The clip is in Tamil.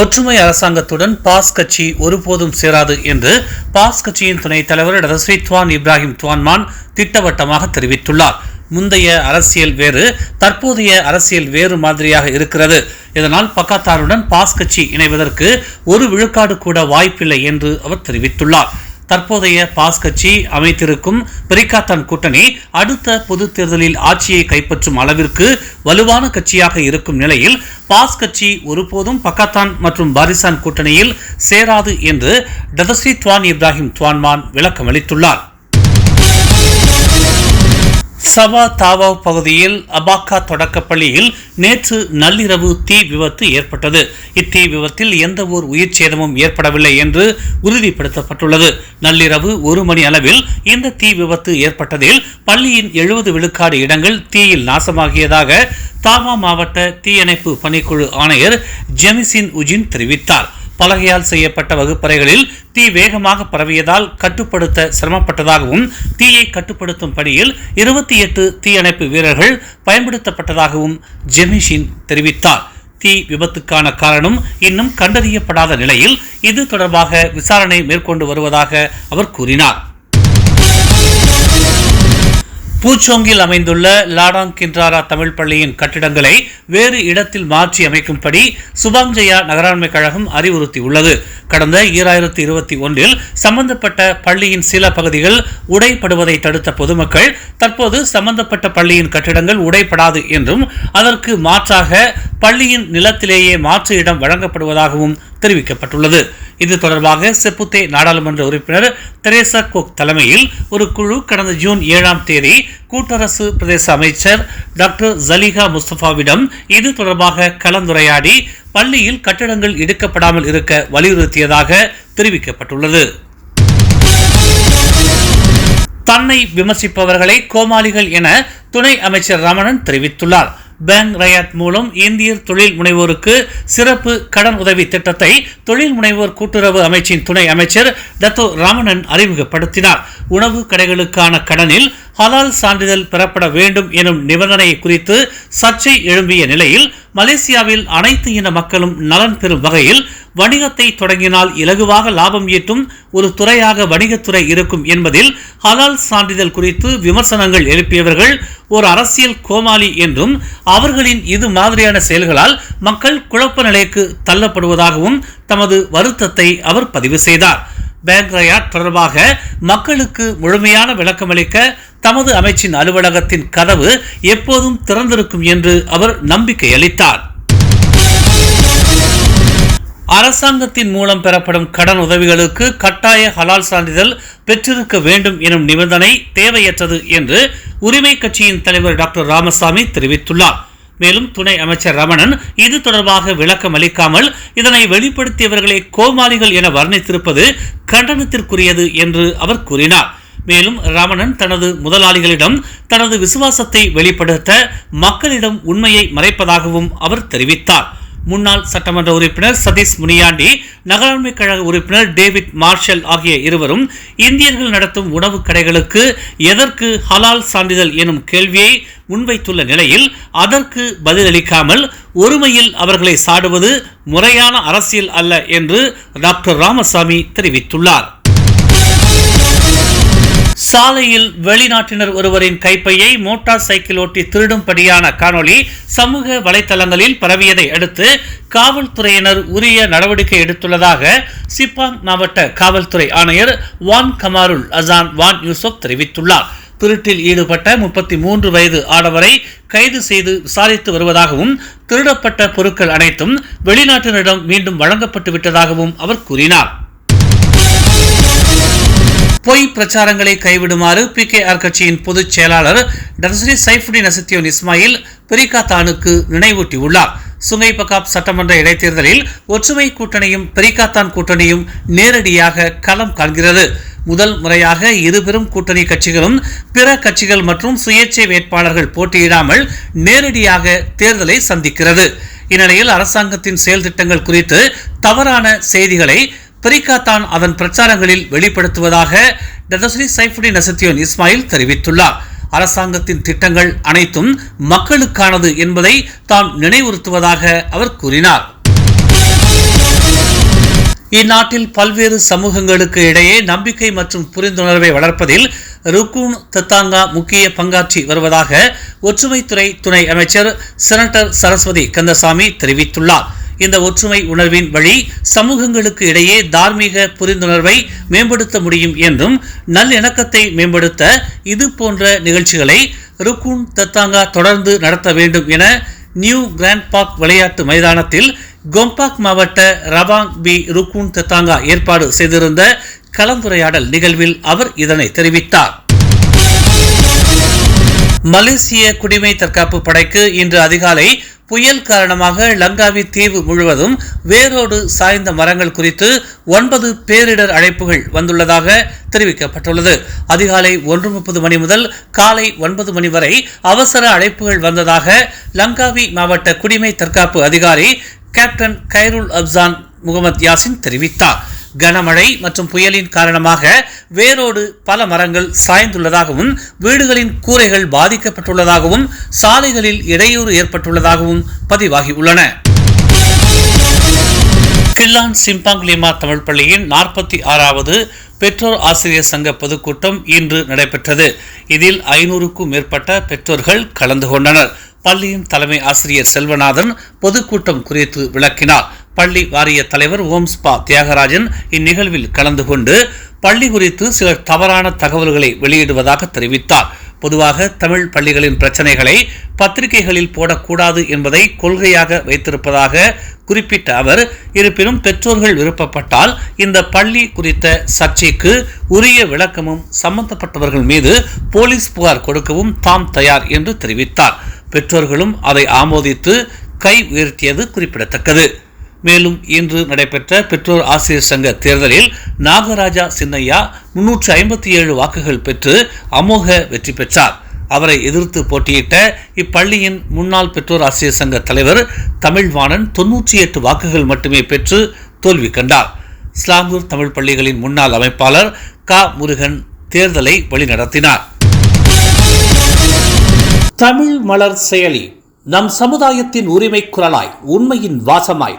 ஒற்றுமை அரசாங்கத்துடன் பாஸ் கட்சி ஒருபோதும் சேராது என்று பாஸ் கட்சியின் துணைத் தலைவர் டதஸ்ரீ துவான் இப்ராஹிம் துவான்மான் திட்டவட்டமாக தெரிவித்துள்ளார். முந்தைய அரசியல் வேறு தற்போதைய அரசியல் வேறு மாதிரியாக இருக்கிறது. இதனால் பக்காத்தாருடன் பாஸ் கட்சி இணைவதற்கு ஒரு விழுக்காடு கூட வாய்ப்பில்லை என்று அவர் தெரிவித்துள்ளார். தற்போதைய பாஸ் கட்சி அமைத்திருக்கும் பிரிகாத்தான் கூட்டணி அடுத்த பொது தேர்தலில் ஆட்சியை கைப்பற்றும் அளவிற்கு வலுவான கட்சியாக இருக்கும் நிலையில் பாஸ் கட்சி ஒருபோதும் பக்காத்தான் மற்றும் பாரிசான் கூட்டணியில் சேராது என்று டதஸ்ரீ துவான் இப்ராஹிம் துவான்மான் விளக்கமளித்துள்ளார். சவா தாவாவ் பகுதியில் அபாக்கா தொடக்கப்பள்ளியில் நேற்று நள்ளிரவு தீ விபத்து ஏற்பட்டது. இத்தீ விபத்தில் எந்த ஒரு உயிர் சேதமும் ஏற்படவில்லை என்று உறுதிப்படுத்தப்பட்டுள்ளது. நள்ளிரவு ஒரு மணி அளவில் இந்த தீ விபத்து ஏற்பட்டதில் பள்ளியின் எழுபது விழுக்காடு இடங்கள் தீயில் நாசமாகியதாக தாவா மாவட்ட தீயணைப்பு பணிக்குழு ஆணையர் ஜெமிசின் உஜின் தெரிவித்தார். பலகையால் செய்யப்பட்ட வகுப்பறைகளில் தீ வேகமாக பரவியதால் கட்டுப்படுத்த சிரமப்பட்டதாகவும் தீயை கட்டுப்படுத்தும் பணியில் இருபத்தி எட்டு தீயணைப்பு வீரர்கள் பயன்படுத்தப்பட்டதாகவும் ஜெமிஷின் தெரிவித்தார். தீ விபத்துக்கான காரணம் இன்னும் கண்டறியப்படாத நிலையில் இது தொடர்பாக விசாரணை மேற்கொண்டு வருவதாக அவர் கூறினார். பூச்சோங்கில் அமைந்துள்ள லாடாங் கின்றாரா தமிழ் பள்ளியின் கட்டிடங்களை வேறு இடத்தில் மாற்றி அமைக்கும்படி சுபாங்ஜயா நகராண்மை கழகம் அறிவுறுத்தியுள்ளது. கடந்த ஈராயிரத்தி இருபத்தி ஒன்றில் சம்பந்தப்பட்ட பள்ளியின் சில பகுதிகள் உடைப்படுவதை தடுத்த பொதுமக்கள் தற்போது சம்பந்தப்பட்ட பள்ளியின் கட்டிடங்கள் உடைப்படாது என்றும் அதற்கு மாற்றாக பள்ளியின் நிலத்திலேயே மாற்று இடம் வழங்கப்படுவதாகவும் தெரிவிக்கப்பட்டுள்ளது. இது தொடர்பாக செப்புத்தே நாடாளுமன்ற உறுப்பினர் தெரேசா கோக் தலைமையில் ஒரு குழு கடந்த ஜூன் ஏழாம் தேதி கூட்டரசு பிரதேச அமைச்சர் டாக்டர் ஜலிகா முஸ்தபாவிடம் இது தொடர்பாக கலந்துரையாடி பள்ளியில் கட்டடங்கள் இடிக்கப்படாமல் இருக்க வலியுறுத்தியதாக தெரிவிக்கப்பட்டுள்ளது. தன்னை விமர்சிப்பவர்களை கோமாளிகள் என துணை அமைச்சர் ரமணன் தெரிவித்துள்ளார். பேங்க் ரயாத் மூலம் இந்தியர் தொழில் முனைவோருக்கு சிறப்பு கடன் உதவி திட்டத்தை தொழில் முனைவோர் கூட்டுறவு அமைச்சின் துணை அமைச்சர் தத்தோ ராமணன் அறிமுகப்படுத்தினார். உணவு கடைகளுக்கான கடனில் ஹலால் சான்றிதழ் பெறப்பட வேண்டும் எனும் நிபந்தனை குறித்து சர்ச்சை எழும்பிய நிலையில் மலேசியாவில் அனைத்து இன மக்களும் நலன் பெறும் வகையில் வணிகத்தை தொடங்கினால் இலகுவாக லாபம் ஈட்டும் ஒரு துறையாக வணிகத்துறை இருக்கும் என்பதில் ஹலால் சான்றிதழ் குறித்து விமர்சனங்கள் எழுப்பியவர்கள் ஒரு அரசியல் கோமாளி என்றும் அவர்களின் இது மாதிரியான செயல்களால் மக்கள் குழப்ப நிலைக்கு தள்ளப்படுவதாகவும் தமது வருத்தத்தை அவர் பதிவு செய்தார். பேங்க் ரயாட் தொடர்பாக மக்களுக்கு முழுமையான விளக்கமளிக்க தமது அமைச்சின் அலுவலகத்தின் கதவு எப்போதும் திறந்திருக்கும் என்று அவர் நம்பிக்கை அளித்தார். அரசாங்கத்தின் மூலம் பெறப்படும் கடன் உதவிகளுக்கு கட்டாய ஹலால் சான்றிதழ் பெற்றிருக்க வேண்டும் எனும் நிபந்தனை தேவையற்றது என்று உரிமை கட்சியின் தலைவர் டாக்டர் ராமசாமி தெரிவித்துள்ளார். மேலும் துணை அமைச்சர் ரமணன் இது தொடர்பாக விளக்கம் அளிக்காமல் இதனை வெளிப்படுத்தியவர்களை கோமாளிகள் என வர்ணித்திருப்பது கண்டனத்திற்குரியது என்று அவர் கூறினார். மேலும் ரமணன் தனது முதலாளிகளிடம் தனது விசுவாசத்தை வெளிப்படுத்த மக்களிடம் உண்மையை மறைப்பதாகவும் அவர் தெரிவித்தார். முன்னாள் சட்டமன்ற உறுப்பினர் சதீஷ் முனியாண்டி நகராண்மை கழக உறுப்பினர் டேவிட் மார்ஷல் ஆகிய இருவரும் இந்தியர்கள் நடத்தும் உணவு கடைகளுக்கு எதற்கு ஹலால் சான்றிதழ் எனும் கேள்வியை முன்வைத்துள்ள நிலையில் அதற்கு பதிலளிக்காமல் ஒருமையில் அவர்களை சாடுவது முறையான அரசியல் அல்ல என்று டாக்டர் ராமசாமி தெரிவித்துள்ளார். சாலையில் வெளிநாட்டினர் ஒருவரின் கைப்பையை மோட்டார் சைக்கிள் ஓட்டி திருடும்படியான காணொளி சமூக வலைதளங்களில் பரவியதை அடுத்து காவல்துறையினர் உரிய நடவடிக்கை எடுத்துள்ளதாக சிப்பாங் மாவட்ட காவல்துறை ஆணையர் வான் கமாருல் அசான் வான் யூசுப் தெரிவித்துள்ளார். திருட்டில் ஈடுபட்ட முப்பத்தி மூன்று வயது ஆடவரை கைது செய்து விசாரித்து வருவதாகவும் திருடப்பட்ட பொருட்கள் அனைத்தும் வெளிநாட்டினரிடம் மீண்டும் வழங்கப்பட்டு விட்டதாகவும் அவர் கூறினார். பொய் பிரச்சாரங்களை கைவிடுமாறு பி கே ஆர் கட்சியின் பொதுச் செயலாளர் டர்ஸ்ரி சைஃபுடின் அசத்தியோன் இஸ்மாயில் பெரிகாத்தானுக்கு நினைவூட்டியுள்ளார். சுங்கை பகாப் சட்டமன்ற இடைத்தேர்தலில் ஒற்றுமை கூட்டணியும் பெரிகாத்தான் கூட்டணியும் நேரடியாக களம் காண்கிறது. முதல் முறையாக இருபெரும் கூட்டணி கட்சிகளும் பிற கட்சிகள் மற்றும் சுயேட்சை வேட்பாளர்கள் போட்டியிடாமல் நேரடியாக தேர்தலை சந்திக்கிறது. இந்நிலையில் அரசாங்கத்தின் செயல் திட்டங்கள் குறித்து தவறான செய்திகளை பிரிக்காத்தான் அதன் பிரச்சாரங்களில் வெளிப்படுத்துவதாக டதஸ்ரீ சைஃபுடின் நசத்தியோன் இஸ்மாயில் தெரிவித்துள்ளார். அரசாங்கத்தின் திட்டங்கள் அனைத்தும் மக்களுக்கானது என்பதை தாம் நினைவுறுத்துவதாக அவர் கூறினார். இந்நாட்டில் பல்வேறு சமூகங்களுக்கு இடையே நம்பிக்கை மற்றும் புரிந்துணர்வை வளர்ப்பதில் ருக்கூன் தத்தாங்கா முக்கிய பங்காற்றி வருவதாக ஒற்றுமைத்துறை துணை அமைச்சர் செனட்டர் சரஸ்வதி கந்தசாமி தெரிவித்துள்ளார். இந்த ஒற்றுமை உணர்வின் வழி சமூகங்களுக்கு இடையே தார்மீக புரிந்துணர்வை மேம்படுத்த முடியும் என்றும் நல்லிணக்கத்தை மேம்படுத்த இது போன்ற நிகழ்ச்சிகளை ருக்குன் தத்தாங்கா தொடர்ந்து நடத்த வேண்டும் என நியூ கிராண்ட் பார்க் விளையாட்டு மைதானத்தில் கொம்பாக் மாவட்ட ரபாங் பி ருக்குன் தத்தாங்கா ஏற்பாடு செய்திருந்த கலந்துரையாடல் நிகழ்வில் அவர் இதனை தெரிவித்தார். மலேசிய குடிமை தற்காப்பு படைக்கு இன்று அதிகாலை புயல் காரணமாக லங்காவி தீவு முழுவதும் வேரோடு சாய்ந்த மரங்கள் குறித்து ஒன்பது பேரிடர் அழைப்புகள் வந்துள்ளதாக தெரிவிக்கப்பட்டுள்ளது. அதிகாலை ஒன்று முப்பது மணி முதல் காலை ஒன்பது மணி வரை அவசர அழைப்புகள் வந்ததாக லங்காவி மாவட்ட குடிமை தற்காப்பு அதிகாரி captain Khairul Afzan Mohamad Yasin தெரிவித்தார். கனமழை மற்றும் புயலின் காரணமாக வேரோடு பல மரங்கள் சாய்ந்துள்ளதாகவும் வீடுகளின் கூரைகள் பாதிக்கப்பட்டுள்ளதாகவும் சாலைகளில் இடையூறு ஏற்பட்டுள்ளதாகவும் பதிவாகியுள்ளன. கில்லான் சிம்பாங்குலிமா தமிழ் பள்ளியின் நாற்பத்தி ஆறாவது பெற்றோர் ஆசிரியர் சங்க பொதுக்கூட்டம் இன்று நடைபெற்றது. இதில் ஐநூறுக்கும் மேற்பட்ட பெற்றோர்கள் கலந்து கொண்டனர். பள்ளியின் தலைமை ஆசிரியர் செல்வநாதன் பொதுக்கூட்டம் குறித்து விளக்கினார். பள்ளி வாரிய தலைவர் ஓம்ஸ்பா தியாகராஜன் இந்நிகழ்வில் கலந்து கொண்டு பள்ளி குறித்து சிலர் தவறான தகவல்களை வெளியிடுவதாக தெரிவித்தார். பொதுவாக தமிழ் பள்ளிகளின் பிரச்சனைகளை பத்திரிகைகளில் போடக்கூடாது என்பதை கொள்கையாக வைத்திருப்பதாக குறிப்பிட்ட அவர் இருப்பினும் பெற்றோர்கள் விருப்பப்பட்டால் இந்த பள்ளி குறித்த சர்ச்சைக்கு உரிய விளக்கமும் சம்பந்தப்பட்டவர்கள் மீது போலீஸ் புகார் கொடுக்கவும் தாம் தயார் என்று தெரிவித்தார். பெற்றோர்களும் அதை ஆமோதித்து கை உயர்த்தியது குறிப்பிடத்தக்கது. மேலும் இன்று நடைபெற்ற பெற்றோர் ஆசிரியர் சங்க தேர்தலில் நாகராஜா சின்னையா முன்னூற்று ஐம்பத்தி ஏழு வாக்குகள் பெற்று அமோக வெற்றி பெற்றார். அவரை எதிர்த்து போட்டியிட்ட இப்பள்ளியின் முன்னாள் பெற்றோர் ஆசிரியர் சங்க தலைவர் தமிழ்வாணன் தொன்னூற்றி எட்டு வாக்குகள் மட்டுமே பெற்று தோல்வி கண்டார். ஸ்லாங்கூர் தமிழ் பள்ளிகளின் முன்னாள் அமைப்பாளர் க. முருகன் தேர்தலை வழிநடத்தினார். தமிழ் மலர் செயலி நம் சமுதாயத்தின் உரிமை குரலாய் உண்மையின் வாசமாய்